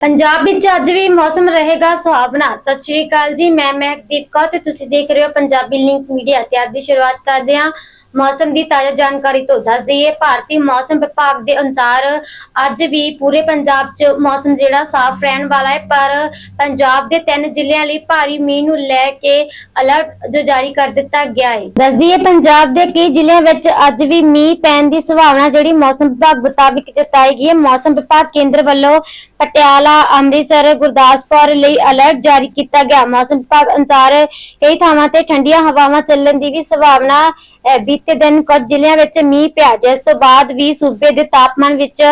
ਪੰਜਾਬ ਵਿੱਚ ਅੱਜ ਵੀ ਮੌਸਮ ਰਹੇਗਾ ਸੁਹਾਵਣਾ। ਸਤਿ ਸ਼੍ਰੀ ਅਕਾਲ ਜੀ, ਮੈਂ ਮਹਿਕਦੀਪ ਕੌਰ ਤੇ ਤੁਸੀਂ ਦੇਖ ਰਹੇ ਹੋ ਪੰਜਾਬੀ ਲਿੰਕ ਮੀਡੀਆ। ਤੇ ਅੱਜ ਦੀ ਸ਼ੁਰੂਆਤ ਕਰਦੇ ਹਾਂ। ਮੌਸਮ ਦੀ ਤਾਜ਼ਾ ਜਾਣਕਾਰੀ ਤੋਂ ਦੱਸ ਦਈਏ, ਭਾਰਤੀ ਮੌਸਮ ਵਿਭਾਗ ਦੇ ਅਨੁਸਾਰ ਅੱਜ ਵੀ ਪੂਰੇ ਪੰਜਾਬ 'ਚ ਮੌਸਮ ਜਿਹੜਾ ਸਾਫ਼ ਰਹਿਣ ਵਾਲਾ ਹੈ, ਪਰ ਪੰਜਾਬ ਦੇ ਤਿੰਨ ਜ਼ਿਲ੍ਹਿਆਂ ਲਈ ਭਾਰੀ ਮੀਂਹ ਨੂੰ ਲੈ ਕੇ ਅਲਰਟ ਜੋ ਜਾਰੀ ਕਰ ਦਿੱਤਾ ਗਿਆ ਹੈ। ਦੱਸ ਦਈਏ, ਪੰਜਾਬ ਦੇ ਕਈ ਜ਼ਿਲ੍ਹਿਆਂ ਵਿੱਚ ਅੱਜ ਵੀ ਮੀਂਹ ਪੈਣ ਦੀ ਸੰਭਾਵਨਾ ਜਿਹੜੀ ਮੌਸਮ ਵਿਭਾਗ ਮੁਤਾਬਿਕ ਜਤਾਈ ਗਈ ਹੈ। ਮੌਸਮ ਵਿਭਾਗ ਕੇਂਦਰ ਵੱਲੋਂ ਪਟਿਆਲਾ, ਅੰਮ੍ਰਿਤਸਰ, ਗੁਰਦਾਸਪੁਰ ਲਈ ਅਲਰਟ ਜਾਰੀ ਕੀਤਾ ਗਿਆ। ਮੌਸਮ ਵਿਭਾਗ ਅਨੁਸਾਰ ਕਈ ਥਾਵਾਂ ਤੇ ਠੰਡੀਆਂ ਹਵਾਵਾਂ ਚੱਲਣ ਦੀ ਵੀ ਸੰਭਾਵਨਾ ਬੀਤੇ ਦਿਨ ਕੁਝ ਜ਼ਿਲ੍ਹਿਆਂ ਵਿੱਚ ਮੀਂਹ ਪਿਆ, ਜਿਸ ਤੋਂ ਬਾਅਦ ਵੀ ਸੂਬੇ ਦੇ ਤਾਪਮਾਨ ਵਿੱਚ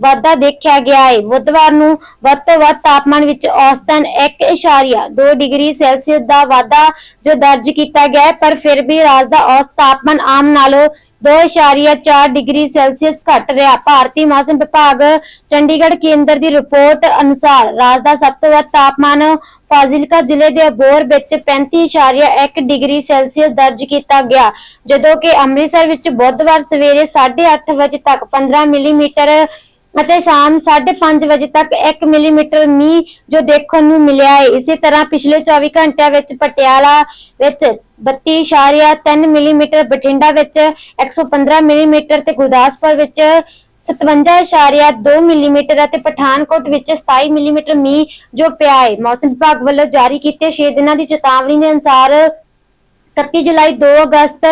ਵਾਧਾ ਦੇਖਿਆ ਗਿਆ ਹੈ ਬੁੱਧਵਾਰ ਨੂੰ ਵੱਧ ਤੋਂ ਵੱਧ ਤਾਪਮਾਨ ਵਿੱਚ ਔਸਤਨ 1.2 ਡਿਗਰੀ ਸੈਲਸੀਅਸ ਦਾ ਵਾਧਾ ਜੋ ਦਰਜ ਕੀਤਾ ਗਿਆ ਪਰ ਫਿਰ ਵੀ ਰਾਜ ਦਾ ਔਸਤ ਤਾਪਮਾਨ ਆਮ ਨਾਲੋਂ 2.4 ਡਿਗਰੀ ਸੈਲਸੀਅਸ ਘਟ ਰਿਹਾ। ਭਾਰਤੀ ਮੌਸਮ ਵਿਭਾਗ ਚੰਡੀਗੜ੍ਹ ਕੇਂਦਰ ਦੀ ਰਿਪੋਰਟ ਅਨੁਸਾਰ ਰਾਜ ਦਾ ਸਭ ਤੋਂ ਵੱਧ ਤਾਪਮਾਨ ਫਾਜ਼ਿਲਕਾ ਜ਼ਿਲ੍ਹੇ ਦੇ ਅਬੋਰ ਵਿੱਚ 35.1 ਡਿਗਰੀ ਸੈਲਸੀਅਸ ਦਰਜ ਕੀਤਾ ਗਿਆ, ਜਦੋਂ ਕਿ ਅੰਮ੍ਰਿਤਸਰ ਵਿੱਚ ਬੁੱਧਵਾਰ ਸਵੇਰੇ 8:30 ਵਜੇ ਤੱਕ 15 ਮਿਲੀਮੀਟਰ ਅਤੇ ਸ਼ਾਮ 5:30 ਵਜੇ ਤੱਕ 1 ਮਿਲੀਮੀਟਰ ਮੀਂਹ ਜੋ ਦੇਖਣ ਨੂੰ ਮਿਲਿਆ ਹੈ। ਇਸੇ ਤਰ੍ਹਾਂ ਪਿਛਲੇ 24 ਘੰਟਿਆਂ ਵਿੱਚ ਪਟਿਆਲਾ ਵਿੱਚ 32.3 ਮਿਲੀਮੀਟਰ, ਬਠਿੰਡਾ ਵਿੱਚ 115 ਮਿਲੀਮੀਟਰ ਤੇ ਗੁਰਦਾਸਪੁਰ ਵਿੱਚ 57.2 ਮਿਲੀਮੀਟਰ ਅਤੇ ਪਠਾਨਕੋਟ ਵਿੱਚ 27 ਮਿਲੀਮੀਟਰ ਮੀਂਹ ਜੋ ਪਿਆ ਹੈ। ਮੌਸਮ ਵਿਭਾਗ ਵੱਲੋਂ ਜਾਰੀ ਕੀਤੇ 6 ਦਿਨਾਂ ਦੀ ਚੇਤਾਵਨੀ ਦੇ ਅਨੁਸਾਰ 31 ਜੁਲਾਈ 2 ਅਗਸਤ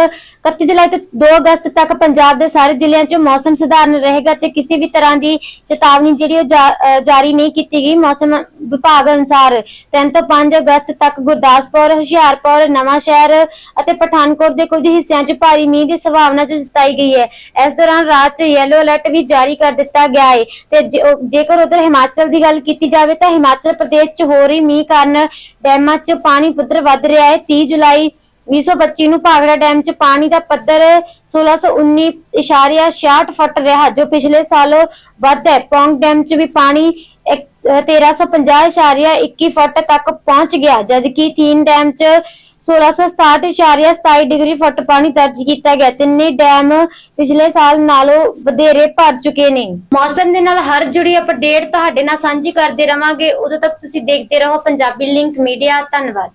31 ਜੁਲਾਈ ਤੋਂ 2 ਅਗਸਤ ਤੱਕ ਪੰਜਾਬ ਦੇ ਸਾਰੇ ਜ਼ਿਲ੍ਹਿਆਂ 'ਚ ਮੌਸਮ ਸੁਧਾਰਨ ਰਹੇਗਾ ਤੇ ਕਿਸੇ ਵੀ ਤਰ੍ਹਾਂ ਦੀ ਚੇਤਾਵਨੀ ਜਿਹੜੀ ਉਹ ਜਾਰੀ ਨਹੀਂ ਕੀਤੀ ਗਈ। ਮੌਸਮ ਵਿਭਾਗ ਅਨੁਸਾਰ 3 ਤੋਂ 5 ਅਗਸਤ ਤੱਕ ਗੁਰਦਾਸਪੁਰ, ਹੁਸ਼ਿਆਰਪੁਰ, ਨਵਾਂ ਸ਼ਹਿਰ ਅਤੇ ਪਠਾਨਕੋਟ ਦੇ ਕੁਝ ਹਿੱਸਿਆਂ 'ਚ ਭਾਰੀ ਮੀਂਹ ਦੀ ਸੰਭਾਵਨਾ ਜਤਾਈ ਗਈ ਹੈ। ਇਸ ਦੌਰਾਨ ਰਾਤ 'ਚ ਯੈਲੋ ਅਲਰਟ ਵੀ ਜਾਰੀ ਕਰ ਦਿੱਤਾ ਗਿਆ ਹੈ ਤੇ ਜੇਕਰ ਉਧਰ ਹਿਮਾਚਲ ਦੀ ਗੱਲ ਕੀਤੀ ਜਾਵੇ ਤਾਂ ਹਿਮਾਚਲ ਪ੍ਰਦੇਸ਼ 'ਚ ਹੋ ਰਹੀ ਮੀਂਹ ਕਾਰਨ ਡੈਮਾਂ 'ਚ ਪਾਣੀ ਪੱਧਰ ਵੱਧ ਰਿਹਾ ਹੈ। 30 ਜੁਲਾਈ 2025 ਨੂੰ ਭਾਖੜਾ ਡੈਮ 'ਚ ਪਾਣੀ ਦਾ ਪੱਧਰ 1619.66 ਫੁੱਟ ਰਿਹਾ, ਜੋ ਪਿਛਲੇ ਸਾਲ ਵੱਧ ਹੈ। ਪੌਂਗ ਡੈਮ 'ਚ ਵੀ ਪਾਣੀ ਇੱਕ- ਅਹ 1350.21 ਫੁੱਟ ਤੱਕ ਪਹੁੰਚ ਗਿਆ, ਜਦਕਿ ਥੀਨ ਡੈਮ 'ਚ 1667.27 ਡਿਗਰੀ ਫੁੱਟ ਪਾਣੀ ਦਰਜ ਕੀਤਾ ਗਿਆ। ਤਿੰਨੇ ਡੈਮ ਪਿਛਲੇ ਸਾਲ ਨਾਲੋਂ ਵਧੇਰੇ ਭਰ ਚੁੱਕੇ ਨੇ। ਮੌਸਮ ਦੇ ਨਾਲ ਹਰ ਜੁੜੀ ਅਪਡੇਟ ਤੁਹਾਡੇ ਨਾਲ ਸਾਂਝੀ ਕਰਦੇ ਰਵਾਂਗੇ। ਉਦੋਂ ਤੱਕ ਤੁਸੀਂ ਦੇਖਦੇ ਰਹੋ ਪੰਜਾਬੀ ਲਿੰਕ ਮੀਡੀਆ। ਧੰਨਵਾਦ।